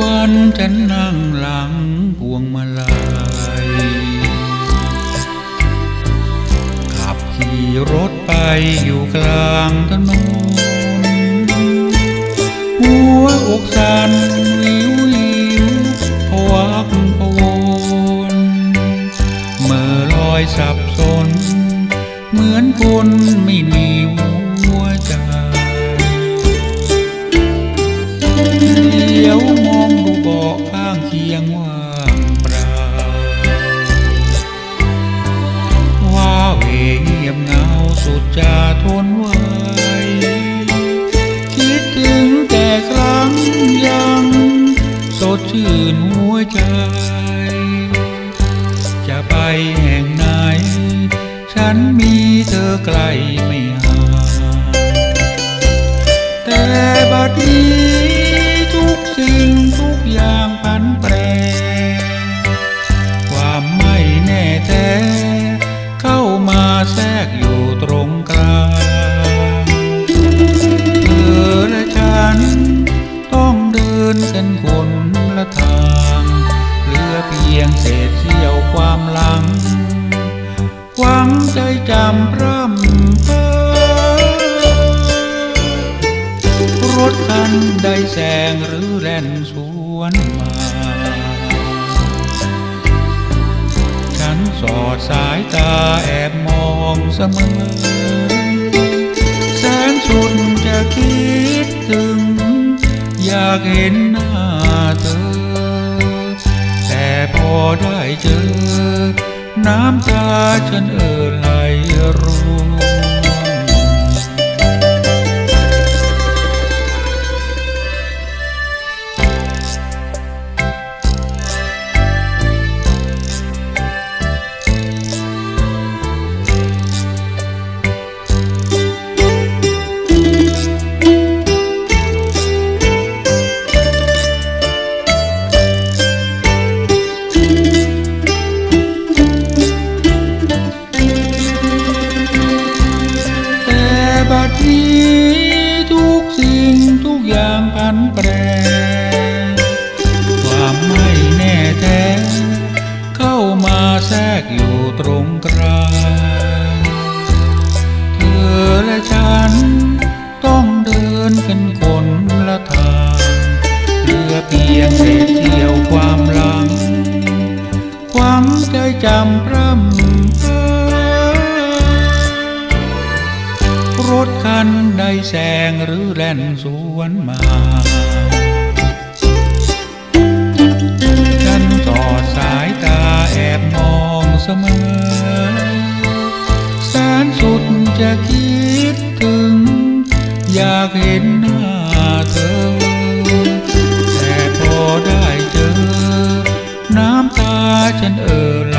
วันฉันนั่งหลังพวงมาลัย ขับขี่รถไปอยู่กลางถนน หัวอกสั่นวิววิวพวักพวนเมื่อลอยสับสน เหมือนคนไม่มี องดูเบาะข้างเคียงว่างเปล่าว่าเวเงียบเหงาสุดจะทนไหวคิดถึงแต่ครั้งยัง สดชื่นหัวใจ จะไปแห่งไหน ฉันมีเธอใกลไม่หา เดินกันคนละทางเหลือเพียงเศษเสี้ยวความหลัง หวังใจจำร่ำเพ้อรถคันใดแสงหรือแล่นสวนมา ฉันสอดสายตาแอบมองเสมอากเห็นหน้าเธอ แต่พอได้เจอ น้ำตาฉันเอ่อไหลร่ บัดนี้ทุกสิ่งทุกอย่างผันแปร ความไม่แน่แท้ เข้ามาแทรกอยู่ตรงกลางเธอและฉันต้องเดินกันคนละทางเหลือเพียงเศษเสี้ยวความหลังหวังใจจำพร่ำ คันได้แสงหรือแล่นสวนมา ฉันสอดสายตาแอบมองเสมอ แสนสุดจะคิดถึง อยากเห็นหน้าเธอ แต่พอได้เจอ น้ำตาฉันเอ่อไหล